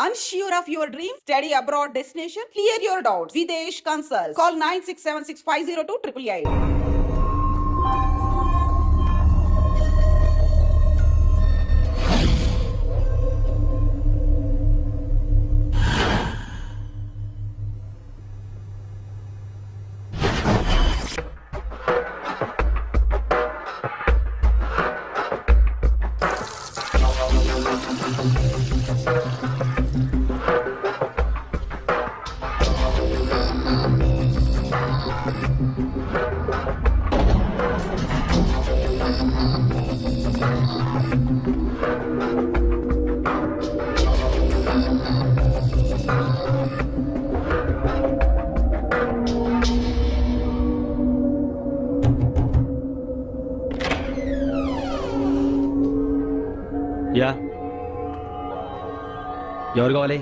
Unsure of your dream? Study abroad destination? Clear your doubts. Videsh Consult. Call 9676502888. Yeah. ఎవరు కావాలి?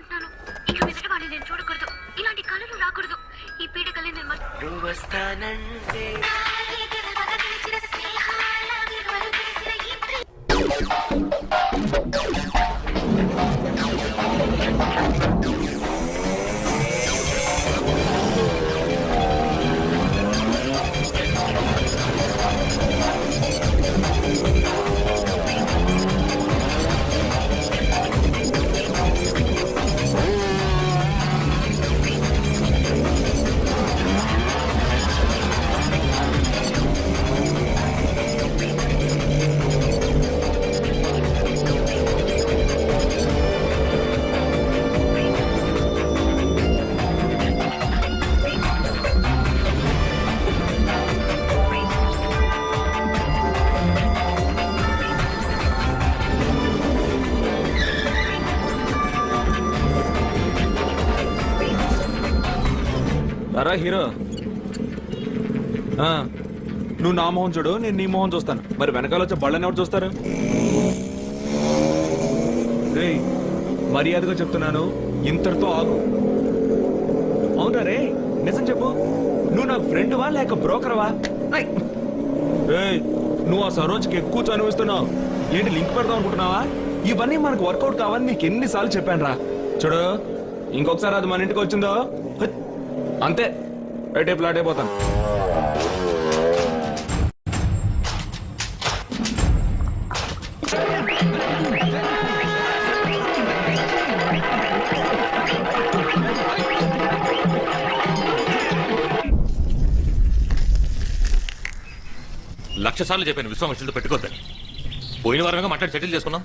అవ్వాలని మొక్కుకుంటున్నాను ఇక మీదట వాడిని నేను చూడకూడదు. ఇలాంటి కళలు రాకూడదు. ఈ పీడ కళ నేను నువ్వు వస్తానంటే అరా హీరో. నువ్వు నా మొహం చూడు నేను నీ మొహం చూస్తాను. మరి వెనకాల వచ్చే బళ్ళని ఎవరు చూస్తారు? రేయ్ మర్యాదగా చెప్తున్నాను ఇంతటితో ఆగు. అవునా రే నిజం చెప్పు. నువ్వు నాకు ఫ్రెండ్వా లేక బ్రోకర్వా? రేయ్ నువ్వు ఆ సరోజ్కి ఎక్కువ చనువిస్తున్నావు ఏంటి లింక్ పెడదాం అనుకుంటున్నావా? ఇవన్నీ మనకు వర్కౌట్ కావని నీకు ఎన్నిసార్లు చెప్పాను రా చూడు ఇంకొకసారి అది మన ఇంటికి వచ్చిందో? అంతే. రైట్ ప్లాట్ అయిపోతాను లక్ష సార్లు చెప్పాను విశ్వామిత్రులతో పెట్టుకోవద్దని పోయిన వారంగా మాట్లాడి సెటిల్ చేసుకున్నాం.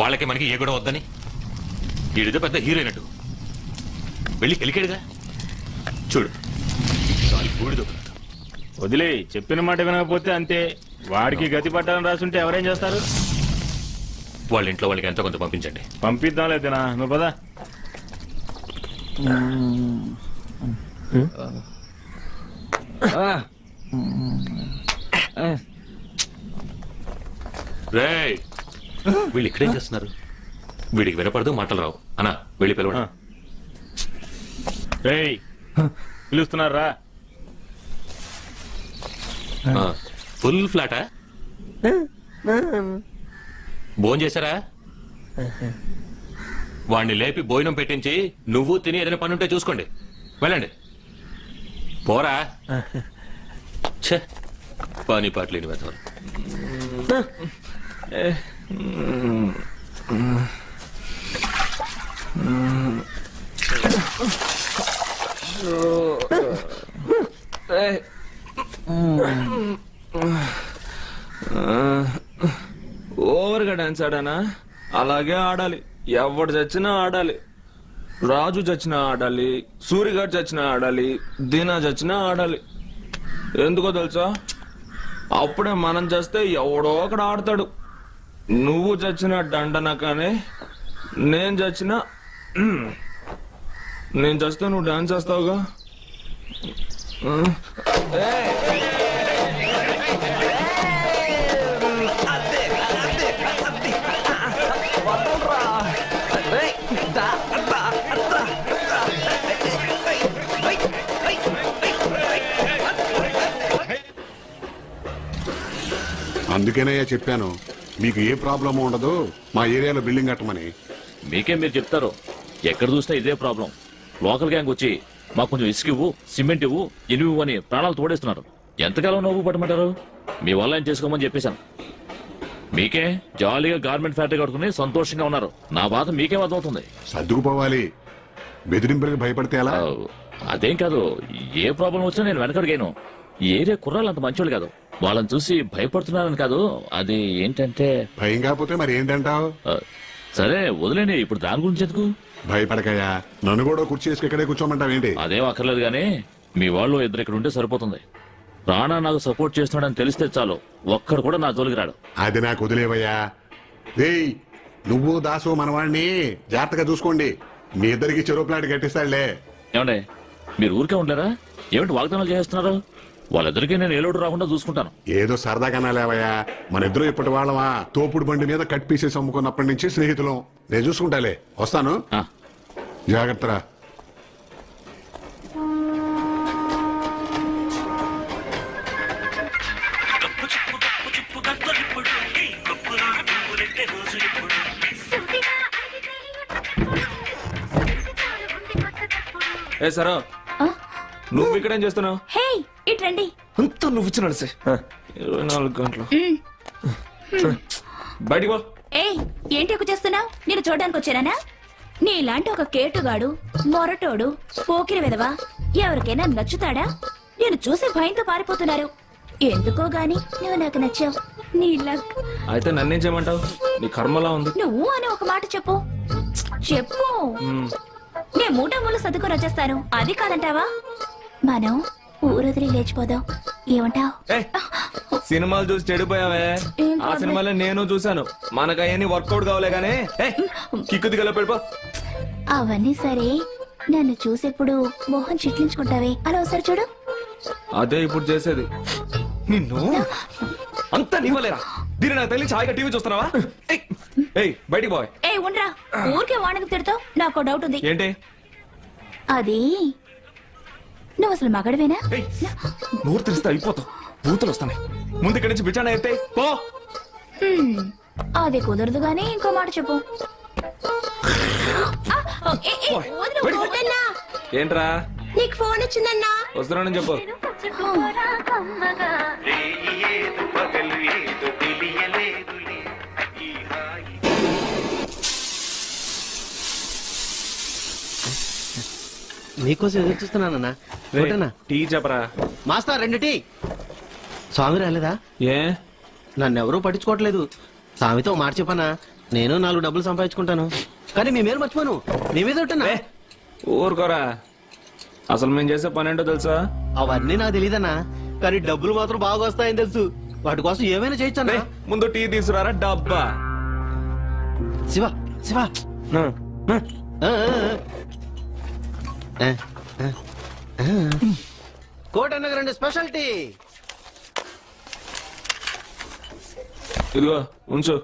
వాళ్ళకి మనకి ఏ కూడా వద్దని. వీడిదో పెద్ద హీరోయినట్టు వెళ్ళి గెలికాడుగా చూడు. వదిలే చెప్పిన మాట వినకపోతే అంతే. వాడికి గతి పట్టాలని రాసుంటే ఎవరేం చేస్తారు? వాళ్ళ ఇంట్లో వాళ్ళకి ఎంతో కొంత పంపించండి. పంపిద్దాం లేదనా నువ్వు పదా. వీళ్ళు ఇక్కడేం చేస్తున్నారు? వీడికి వినపడదు మాటలు రావు. అన్నా వెళ్ళి పిలవండి. రేయ్ పిలుస్తున్నారా? ఫుల్ ఫ్లాటా? భోజనం చేశారా? వాణ్ణి లేపి భోజనం పెట్టించి నువ్వు తిని ఏదైనా పని ఉంటే చూసుకోండి. వెళ్ళండి. పోరా. ఛే పని పాటలేని వెతవరు Mm-hmm. ఓవర్గా డాన్స్ ఆడానా అలాగే ఆడాలి ఎవడు చచ్చినా ఆడాలి రాజు చచ్చినా ఆడాలి సూర్యగారు చచ్చినా ఆడాలి దీనా చచ్చినా ఆడాలి ఎందుకో తెలుసా అప్పుడే మనం చేస్తే ఎవడో ఒకడు ఆడతాడు నువ్వు చచ్చిన దండన కానీ నేను చచ్చిన నేను చస్తే నువ్వు డాన్స్ చేస్తావుగా? అందుకేనయ్యా చెప్పాను మీకు ఏ ప్రాబ్లం ఉండదు మా ఏరియాలో బిల్డింగ్ కట్టమని. మీకే మీరు చెప్తారు? ఎక్కడ చూసినా ఇదే ప్రాబ్లం. లోకల్ గ్యాంగ్ వచ్చి మాకు కొంచెం ఇసుక ఇవ్వు సిమెంట్ ఇవ్వు ఇనువు అని ప్రాణాలు తోడేస్తున్నారు. ఎంతకాలం నవ్వు పట్టమంటారు? మీ వల్ల ఏం చేసుకోమని చెప్పేశాను. మీకే జాలీగా గార్మెంట్ ఫ్యాక్టరీ కట్టుకుని సంతోషంగా ఉన్నారు. నా బాధ మీకేం అర్థమవుతుంది. సర్దుకుపోవాలి. బెదిరింపులకు భయపడితే ఎలా? ఆ, అదేం కాదు. ఏ ప్రాబ్లం వచ్చినా నేను వెనకడిగాను ఏరియా కుర్రాళ్ళు అంత మంచోళ్ళు కాదు. వాళ్ళని చూసి భయపడుతున్నారని కాదు. అది ఏంటంటే భయం కాకపోతే మరి ఏంటంటావు సరే వదిలేండి ఇప్పుడు దాని గురించి ఎందుకు? భయపడకయ్యా. నన్ను కూడా కుర్చీ వేసుకు ఇక్కడే కూర్చోమంటావేంటి? అదేం అక్కర్లేదు గానీ మీ వాళ్ళు ఇద్దరు ఇక్కడ ఉంటే సరిపోతుంది. రాణా నాకు సపోర్ట్ చేస్తున్నాడని తెలిస్తే చాలు ఒక్కడు కూడా నా జోలికి రాడు. అది నాకు వదిలేవయ్యా. రేయ్ నువ్వు దాసు మనవాణ్ణి జాగ్రత్తగా చూసుకోండి. మీ ఇద్దరికి చెరువు ప్లాట్ కట్టిస్తాడులే. ఏమండే మీరు ఊరికే ఉండలేరా? ఏమిటి వాగ్దానాలు చేస్తున్నారు? వాళ్ళిద్దరికీ నేను ఏలోడు రాకుండా చూసుకుంటాను. ఏదో సరదాగా లేవయ్యా మన ఇద్దరు ఇప్పటి వాళ్ళమా? తోపుడు బండి మీద కట్ పీసెస్ అమ్ముకున్నప్పటి నుంచి స్నేహితులం. నేను చూసుకుంటాలే. వస్తాను. తప్పుడు ఏ సరా నువ్వు ఇక్కడేం చేస్తున్నావు? హే ఇట్రండి అంతా నువ్వు ఇచ్చిన నడిసే. ఇరవై నాలుగు గంటలు. బయటికి పో. ఏయ్ ఏంటి ఎక్కువ చేస్తున్నావు? నేను చూడడానికి వచ్చానా నీలాంటి ఒక కేటుగాడు మొరటోడు పోకిరి విధవా ఎవరికైనా నచ్చుతాడా? నేను చూసి భయంతో పారిపోతున్నారు. ఎందుకో గాని నువ్వు నాకు నచ్చావు. నీ లక్. అయితే నన్నేం చేయమంటావు? నీ కర్మలా ఉంది. నువ్వు అని ఒక మాట చెప్పు. చెప్పు. నేను మూట మూల సర్దుకొని వచ్చేస్తాను. అది కాదంటావా? మనం ఊరొదిలి లేచిపోదాం. ఏమంటావ్? సినిమాలు చూసి చెడిపోయావే. ఆ. సినిమాలో నేను చూశాను. మనకు అవన్నీ వర్కౌట్ కావలే గానీ. కిక్కు దిగలో పెడిపో అవన్నీ సరే నన్ను చూసేప్పుడు మోహన్ చిట్లించుకుంటావే. అలా ఒకసారి చూడు. అదే ఇప్పుడు చేసేది. నిన్ను? అంతా నీవలేరా? దీని నాకు తెలిసి హాయిగా టీవీ చూస్తున్నావా? ఏయ్, బయటికి పోయ్ ఏ ఉండ్రా. ఊరికే వాణికి తిడతావు? నాకు డౌట్ ఉంది. ఏంటి? అది నువ్వు అసలు మగడవేనా? నోరు తెరిస్తే అయిపోతావు బూతులు వస్తున్నాయి. ముందు ఇక్కడి నుంచి బిచాన ఎత్తే పో. హ్మ్, అది కుదరదు గానీ ఇంకో మాట చెప్పు. ఆ, ఏ, ఏ, ఓయ్, వదిలు, బయటికి పో. వద్దన్నా. ఏంట్రా? నీకు ఫోన్ వచ్చిందన్నా. వస్తున్నానని చెప్పు. పుచ్చుకోరా మీకోసం ఎదురు చూస్తున్నానన్నా టీ చెప్పరా? మాస్టర్ రెండు టీ. స్వామి రాలేదా? ఏ? నన్ను ఎవరూ పట్టించుకోవట్లేదు. స్వామితో మాట చెప్పనా? నేను నాలుగు డబ్బులు సంపాదించుకుంటాను. కానీ మీ మీద మర్చిపోను. మీ మీద ఉంటున్నా ఊరుకోరా. అసలు మేము చేసే పని ఏంటో తెలుసా? అవన్నీ నాకు తెలియదన్నా కానీ డబ్బులు మాత్రం బాగా వస్తాయని తెలుసు. వాటి కోసం ఏమైనా చేయొచ్చన్నా? ఏయ్, ముందు టీ తీసుకురారా డబ్బా? శివ శివ. కోటన్నగ రెండు స్పెషాలిటీ. ఇదిగో ఉంచు.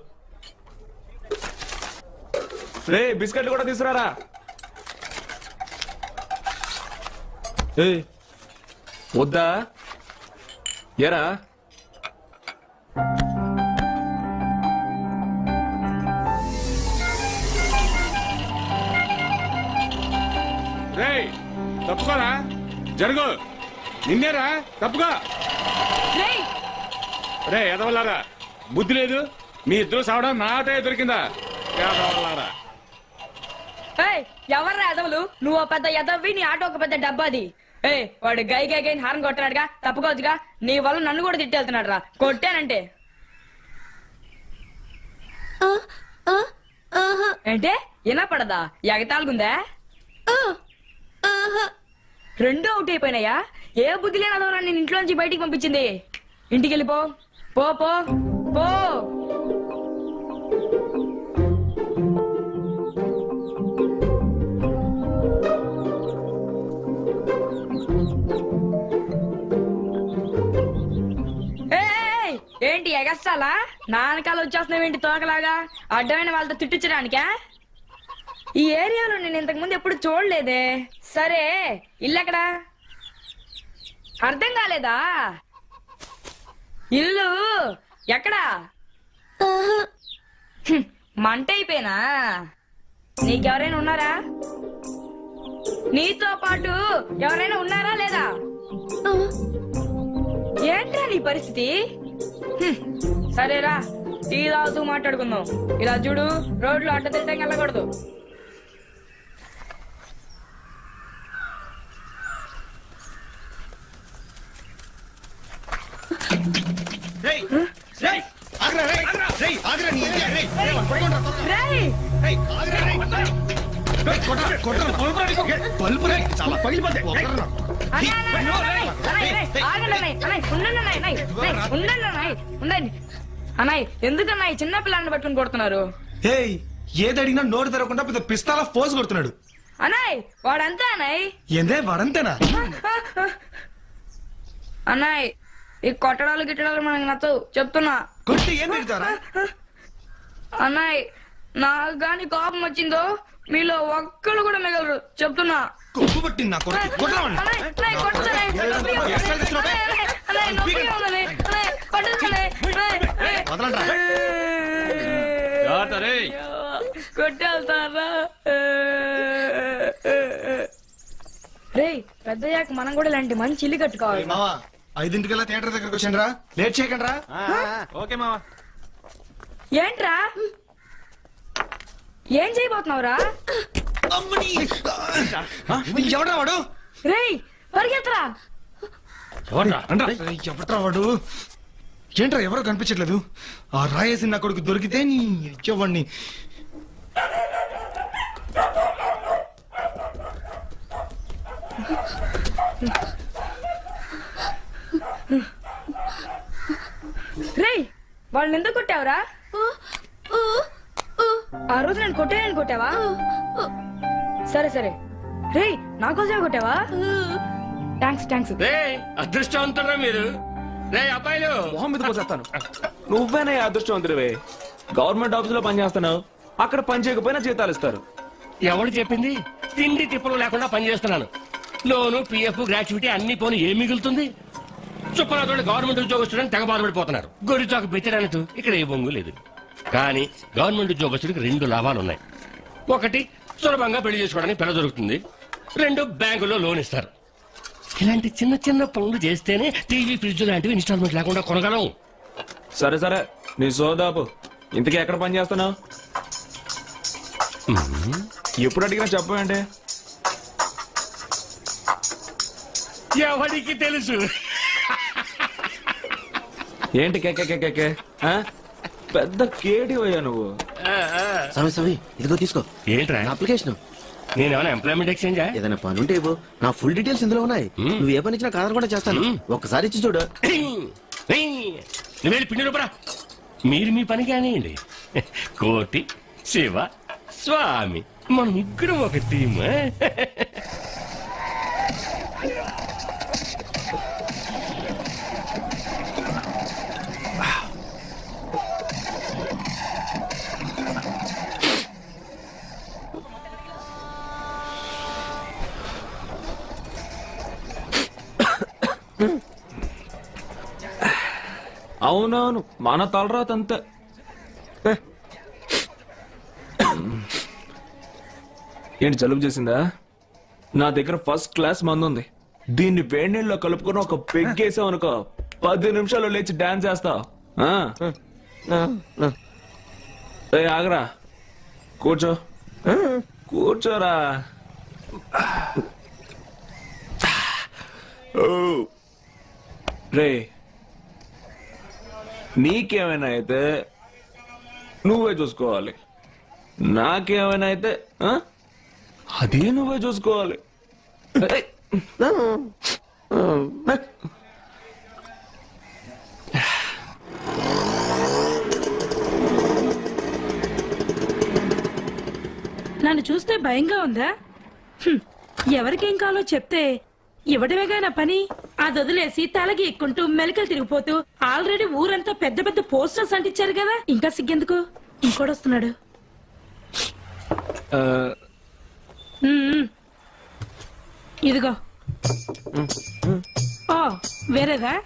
రే బిస్కెట్లు కూడా తీసుకురారా? ఏ వద్దా? ఎరా తప్పుకోరా? జరుగు. నిన్నేరా? తప్పుకో. రే ఎదవలారా బుద్ధి లేదు. మీ ఇద్దరు సావడం నాటే దొరికిందా? ఎదవలారా ఏయ్ ఎవర్రా ఎదవలు? నువ్వు పెద్ద ఎదవి నీ ఆటో ఒక పెద్ద డబ్బాది. ఏ వాడు గై గై గై హారం కొట్టాడుగా తప్పుకోవచ్చుగా. నీ వల్ల నన్ను కూడా తిట్టేళ్తున్నాడు రా కొట్టానంటే ఏంటే? వినపడదా? ఎగతాళుకుందా రెండు అవుట్ అయిపోయినాయా? ఏ బుద్ధి లేని అదవరా నేను ఇంట్లోంచి బయటికి పంపించింది? ఇంటికి వెళ్ళిపో పో పో. పో ఏంటి ఎగస్టాలా? నాన్నకాలు వచ్చేస్తున్నావేంటి తోకలాగా? అడ్డమైన వాళ్ళతో తిట్టించడానికా? ఈ ఏరియాలో నేను ఇంతకు ముందు ఎప్పుడు చూడలేదే. సరే ఇల్లు ఎక్కడా అర్థం కాలేదా? ఇల్లు ఎక్కడా? మంట అయిపోయినా? నీకెవరైనా ఉన్నారా? నీతో పాటు ఎవరైనా ఉన్నారా లేదా? ఏంట్రా నీ పరిస్థితి? సరేరా టీ తాగుతూ మాట్లాడుకుందాం. ఇలా చూడు రోడ్లు అడ్డ తిట్టం వెళ్ళకూడదు రేయ్! అన్నయ్య, అన్నయ్య, అన్నయ్య, అన్నయ్య, ఆగండి అన్నయ్య, అన్నయ్య, ఉండండి అన్నయ్య, అన్నయ్య, అన్నయ్య, ఉండండి అన్నయ్య, ఉండండి అన్నయ్య ఎందుకన్నయ్య చిన్న పిల్లని పట్టుకుని కొడుతున్నారు? ఏయ్ ఏది అడిగినా నోరు తెరవకుండా పెద్ద పిస్తాల ఫోజ్ కొడుతున్నాడు. అన్నయ్య వాడంతా అన్నయ్య? ఏందే వాడంతేనా? అన్నయ్య ఈ కొట్టడాలు గిట్టడాలు మనకి నచ్చవు. చెప్తున్నా. కొట్టి ఏం తిడతారా? అన్నయ్య నాకు గాని కోపం వచ్చిందో మీలో ఒక్కళ్ళు కూడా మిగలరు. చెప్తున్నా. కొప్పు పట్టింది నా కొడుకు. కొట్టేళ్తారా? రే పెద్దయ్యాక మనం కూడా ఇలాంటి మంచి ఇల్లు కట్టుకోవాలి. ఐదింటికల్లా థియేటర్ దగ్గరకు వచ్చిండ్రా లేట్ చేయకండి రా ఓకే మావా. ఏంట్రా? ఏం చేయబోతున్నావురా? ఎవడ్రా వాడు? రేయ్ పరిగెత్తరా? ఏయ్, ఎవడ్రా వాడు? ఏంట్రా ఎవరో కనిపించట్లేదు. ఆ రాయేసి నా కొడుకు దొరికితే నీ ఇచ్చేవాడిని రేయ్ వాళ్ళని ఎందుకు కొట్టావురా? ఆ రోజు నేను కొట్టానని కొట్టావా? సరే సరే. రేయ్ నా కోసమే కొట్టావా? థ్యాంక్స్ థ్యాంక్స్ అదృష్టవంతురా మీరు. రే అబ్బాయిలు. మొహం మీద పోసేస్తాను. నువ్వేనా అదృష్టవంతుడివే? గవర్నమెంట్ ఆఫీస్లో పనిచేస్తున్నావు అక్కడ పని చేయకపోయినా జీతాలు ఇస్తారు. ఎవడు చెప్పింది? తిండి తిప్పలు లేకుండా పనిచేస్తున్నాను లోను పిఎఫ్ గ్రాట్యుటీ అన్ని పోను ఏం మిగులుతుంది? చుప్పరాతోడు గవర్నమెంట్ ఉద్యోగస్తుడని తెగ బాధపడిపోతున్నారు గొరిచాకు పెట్టడానికి ఇక్కడ ఏ బొంగు లేదు. కానీ గవర్నమెంట్ ఉద్యోగస్తుడికి రెండు లాభాలు ఉన్నాయి. ఒకటి సులభంగా పెళ్ళి చేసుకోవడానికి పిల్ల దొరుకుతుంది. రెండు బ్యాంకులో లోన్ ఇస్తారు. ఇలాంటి చిన్న చిన్న పనులు చేస్తేనే టీవీ ఫ్రిడ్జ్ లాంటివి ఇన్స్టాల్మెంట్ లేకుండా కొనగలం. సరే సరే. నీ సోదాపు. ఇంతకీ ఎక్కడ పని చేస్తున్నావు? ఎప్పుడు అడిగినా చెప్పండి ఎవరికి తెలుసు? ఏంటి కేకే కేకే కే? ఆ? పెద్ద కేడి అయ్యా నువ్వు. సవి సవి ఇదిగో తీసుకో. ఏంట్రా? అప్లికేషన్ నేనేమైనా ఎంప్లాయ్మెంట్ ఎక్స్చేంజా ఏదైనా పని ఉంటే ఇవ్వు. నా ఫుల్ డీటెయిల్స్ ఇందులో ఉన్నాయి. నువ్వు ఏ పని ఇచ్చినా కాదనకుండా చేస్తాను. మ్మ్. ఒక్కసారి ఇచ్చి చూడు. నువ్వు పిండి రూపరా మీరు మీ పని కానివ్వండి కోటి శివ స్వామి. మనం ఇద్దరం ఒక టీమ్ అవునవును మన తలరాత అంతే ఏంటి జలుబు చేసిందా? నా దగ్గర ఫస్ట్ క్లాస్ మందు ఉంది దీన్ని వేడి నీళ్ళలో కలుపుకొని ఒక పెగ్గేసావు అనుకో పది నిమిషాలు లేచి డాన్స్ చేస్తావు ఆ? ఏయ్, ఆగరా. కూర్చో. కూర్చోరా. ఓ. రే నీకేమైనా అయితే నువ్వే చూసుకోవాలి నాకేమైనా అయితే ఆ? అదే నువ్వే చూసుకోవాలి ఏయ్, నన్ను చూస్తే భయంగా ఉందా హ్మ్. ఎవరికేం కావాలో చెప్తే ఇవ్వడమేగా నా పని? అది వదిలేసి తలకి ఎక్కుంటూ మెలికలు తిరిగిపోతూ ఆల్రెడీ ఊరంతా పెద్ద పెద్ద పోస్టర్స్ అంటించారు కదా. ఇంకా సిగ్గెందుకు? ఇంకోటి వస్తున్నాడు. ఆ. ఇదిగో. ఓ వేరేదా.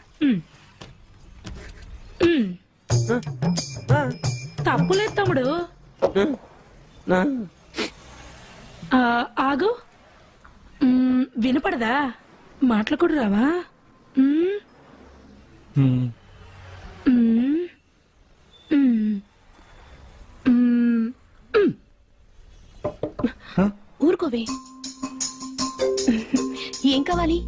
తప్పులేదు తమ్ముడు. ఆ, ఆగు. వినపడదా? మాటలు కూడా రావా. ఊరుకోవే. ఏం కావాలి.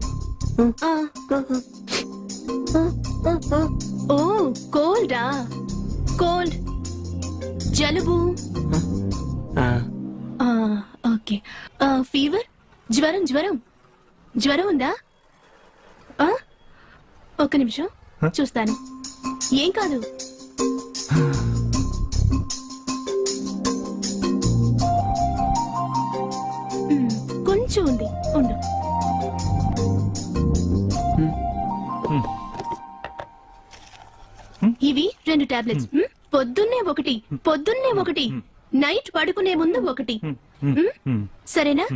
ఓ కోల్డా. కోల్డ్. జలుబు. ఓకే. ఫీవర్? జ్వరం జ్వరం. జ్వరం ఉందా? ఆ? ఒక్క నిమిషం. చూస్తాను. ఏం కాదు. మ్, కొంచెం ఉంది. ఉండు. ఇవి రెండు టాబ్లెట్స్. మ్, పొద్దున్నే ఒకటి పొద్దున్నే ఒకటి నైట్ పడుకునే ముందు ఒకటి. మ్? సరేనా?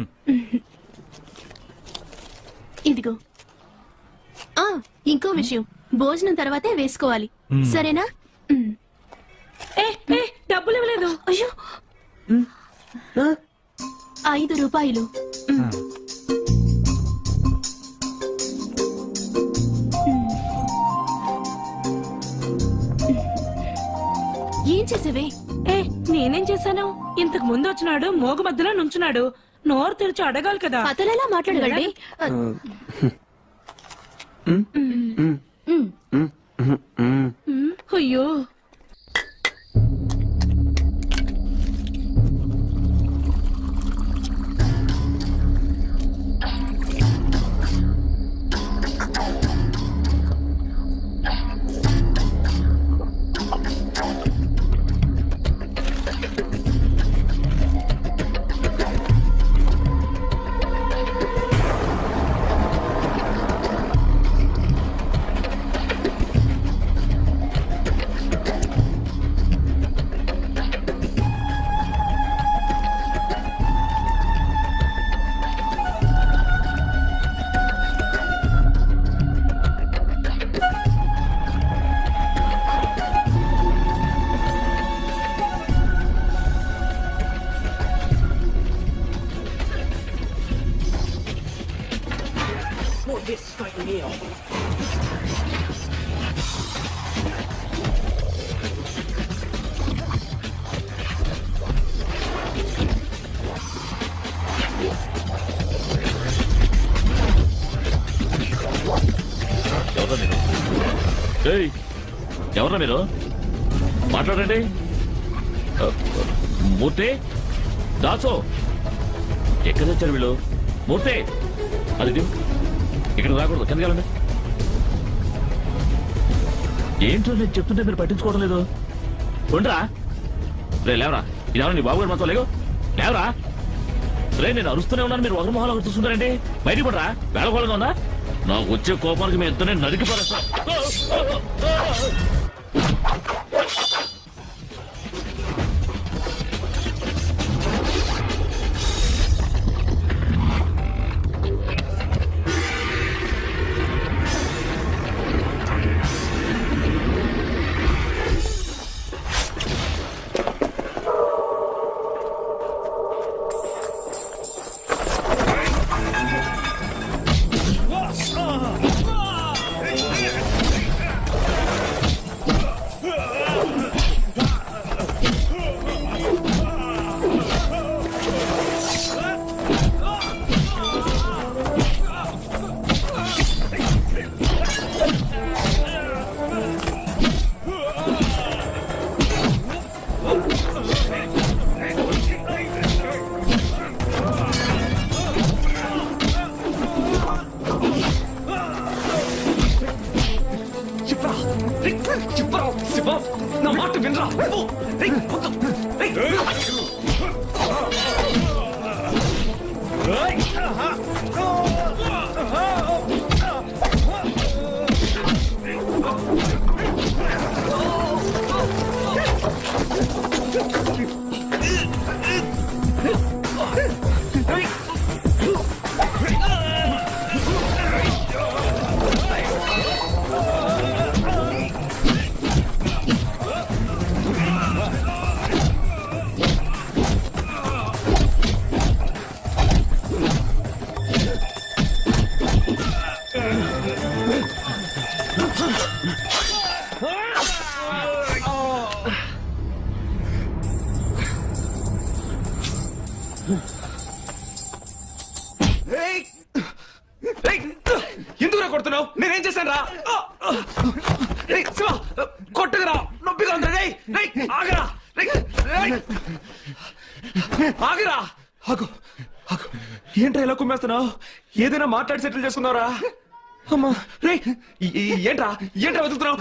ఇదిగో. ఆ ఇంకో విషయం. భోజనం తర్వాతే వేసుకోవాలి. సరేనా. ఏ ఏ డబ్బులు ఇవ్వలేదు. అయ్యో. ఐదు రూపాయలు. ఏం చేసేవే? ఏ నేనేం చేశాను? ఇంతకు ముందు వచ్చినాడు మోగు మధ్యలో నుంచున్నాడు. నోరు తెరిచి అడగాలి కదా. అతను ఎలా మాట్లాడగలడే ఎవరన్నా మీరు? మాట్లాడండి. మూర్తి? దాసో? ఎక్కడ వచ్చారు వీళ్ళు? మూర్తి? అది ఇక్కడ రాకూడదు. కిందకెళ్ళండి ఏంటో నేను చెప్తుంటే మీరు పట్టించుకోవడం లేదు? ఉండరా. రే లేవరా. ఇది నీ బాబు గారు లేవు. లేవరా. రే నేను అరుస్తూనే ఉన్నాను. మీరు ఒకరి మొహాలు ఒకరు చూస్తుంటారండి బయటికి పడరా. వేళకోళంగా ఉందా? నాకు వచ్చే కోపానికి మీ ఇద్దరిని నరికి పడేస్తా 不，你，不走。ఏదైనా మాట్లాడి సెటిల్ చేసుకున్నారా? అమ్మా రే ఏంట్రా? ఏంట్రా వెతుకుతున్నావు?